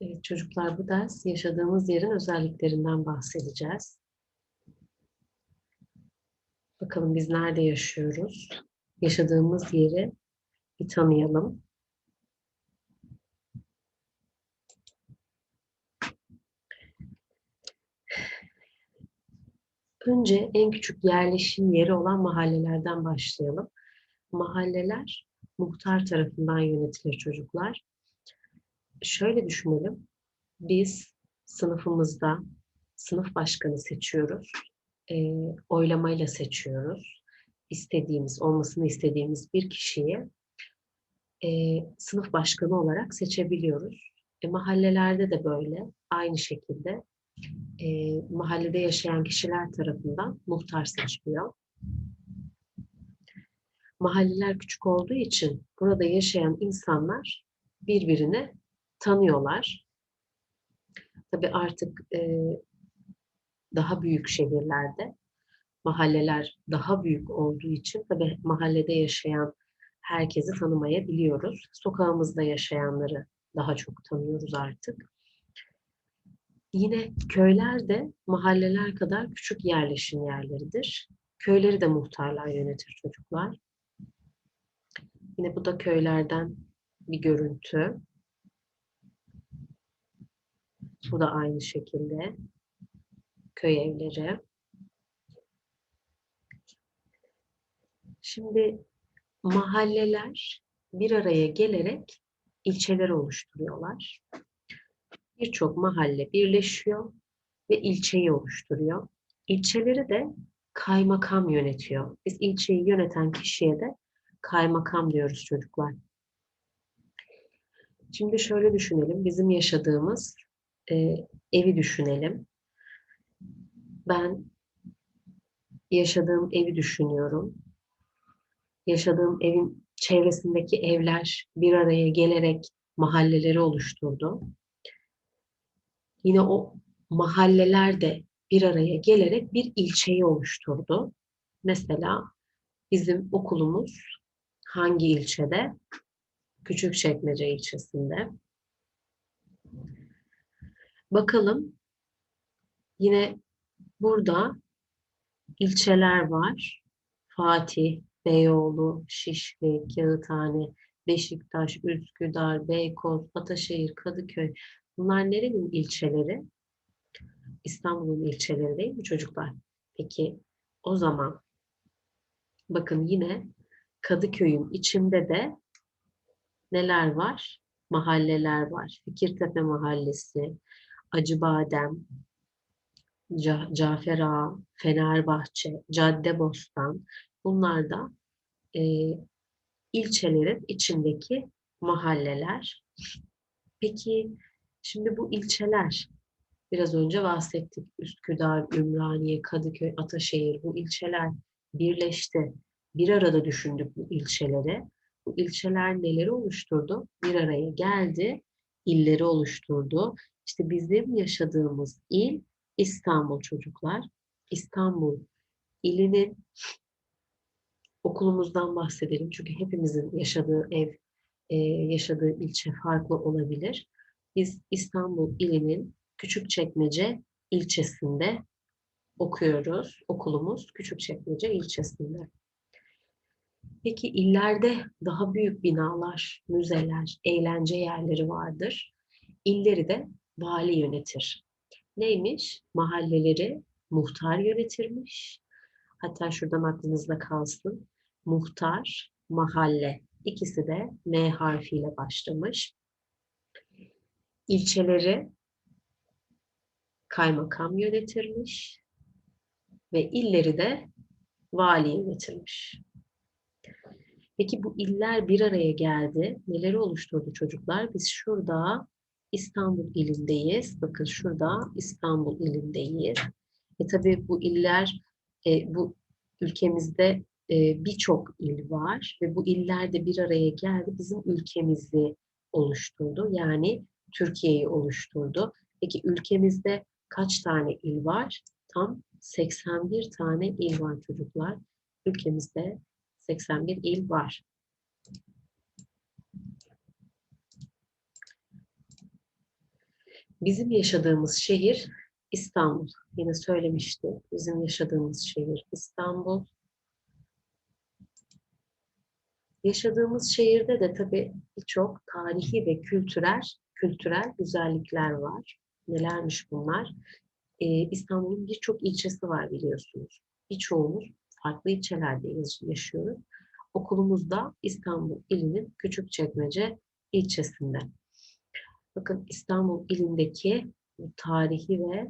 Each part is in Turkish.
Evet çocuklar bu ders yaşadığımız yerin özelliklerinden bahsedeceğiz. Bakalım biz nerede yaşıyoruz? Yaşadığımız yeri bir tanıyalım. Önce en küçük yerleşim yeri olan mahallelerden başlayalım. Mahalleler muhtar tarafından yönetilir çocuklar. Şöyle düşünelim. Biz sınıfımızda sınıf başkanı seçiyoruz. E, oylamayla seçiyoruz. İstediğimiz, olmasını istediğimiz bir kişiyi e, sınıf başkanı olarak seçebiliyoruz. E, mahallelerde de böyle. Aynı şekilde e, mahallede yaşayan kişiler tarafından muhtar seçiliyor. Mahalleler küçük olduğu için burada yaşayan insanlar birbirini tanıyorlar. Tabii artık e, daha büyük şehirlerde mahalleler daha büyük olduğu için tabii mahallede yaşayan herkesi tanımayabiliyoruz. Sokağımızda yaşayanları daha çok tanıyoruz artık. Yine köyler de mahalleler kadar küçük yerleşim yerleridir. Köyleri de muhtarlar yönetir çocuklar. Yine bu da köylerden bir görüntü. Bu da aynı şekilde köy evleri. Şimdi mahalleler bir araya gelerek ilçeler oluşturuyorlar. Birçok mahalle birleşiyor ve ilçeyi oluşturuyor. İlçeleri de kaymakam yönetiyor. Biz ilçeyi yöneten kişiye de kaymakam diyoruz çocuklar. Şimdi şöyle düşünelim. Bizim yaşadığımız e, evi düşünelim. Ben yaşadığım evi düşünüyorum. Yaşadığım evin çevresindeki evler bir araya gelerek mahalleleri oluşturdu. Yine o mahalleler de bir araya gelerek bir ilçeyi oluşturdu. Mesela bizim okulumuz hangi ilçede? Küçükçekmece ilçesinde. Bakalım yine burada ilçeler var. Fatih, Beyoğlu, Şişli, Kağıthane, Beşiktaş, Üsküdar, Beykoz, Ataşehir, Kadıköy. Bunlar nerenin ilçeleri? İstanbul'un ilçeleri değil mi çocuklar? Peki o zaman bakın yine Kadıköy'ün içinde de neler var? Mahalleler var. Fikirtepe Mahallesi, Acıbadem, Ca Cafer Ağa, Fenerbahçe, Caddebostan bunlar da e, ilçelerin içindeki mahalleler. Peki şimdi bu ilçeler biraz önce bahsettik. Üsküdar, Ümraniye, Kadıköy, Ataşehir bu ilçeler birleşti. Bir arada düşündük bu ilçeleri. Bu ilçeler neleri oluşturdu? Bir araya geldi, illeri oluşturdu. İşte bizim yaşadığımız il İstanbul çocuklar. İstanbul ilinin okulumuzdan bahsedelim. Çünkü hepimizin yaşadığı ev, e, yaşadığı ilçe farklı olabilir. Biz İstanbul ilinin Küçükçekmece ilçesinde okuyoruz. Okulumuz Küçükçekmece ilçesinde. Peki illerde daha büyük binalar, müzeler, eğlence yerleri vardır. İlleri de vali yönetir. Neymiş? Mahalleleri muhtar yönetirmiş. Hatta şuradan aklınızda kalsın. Muhtar, mahalle. İkisi de M harfiyle başlamış. İlçeleri kaymakam yönetirmiş ve illeri de vali yönetirmiş. Peki bu iller bir araya geldi. Neleri oluşturdu çocuklar? Biz şurada İstanbul ilindeyiz. Bakın şurada İstanbul ilindeyiz. E tabii bu iller, e, bu ülkemizde e, birçok il var ve bu iller de bir araya geldi. Bizim ülkemizi oluşturdu. Yani Türkiye'yi oluşturdu. Peki ülkemizde kaç tane il var? Tam 81 tane il var çocuklar. Ülkemizde 81 il var. Bizim yaşadığımız şehir İstanbul. Yine söylemişti. Bizim yaşadığımız şehir İstanbul. Yaşadığımız şehirde de tabii birçok tarihi ve kültürel kültürel güzellikler var. Nelermiş bunlar? Ee, İstanbul'un birçok ilçesi var biliyorsunuz. Birçoğumuz farklı ilçelerde yaş- yaşıyoruz. Okulumuz da İstanbul ilinin Küçükçekmece ilçesinde. Bakın İstanbul ilindeki tarihi ve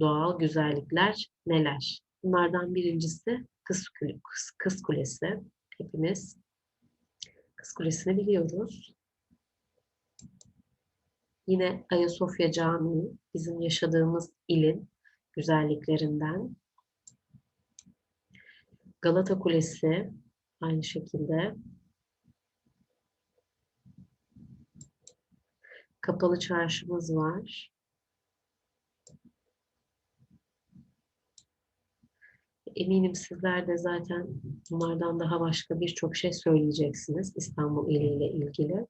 doğal güzellikler neler? Bunlardan birincisi Kız, Kız, Kız Kulesi. Hepimiz Kız Kulesi'ni biliyoruz. Yine Ayasofya Camii bizim yaşadığımız ilin güzelliklerinden. Galata Kulesi aynı şekilde. Kapalı Çarşımız var. Eminim sizler de zaten bunlardan daha başka birçok şey söyleyeceksiniz İstanbul iliyle ilgili.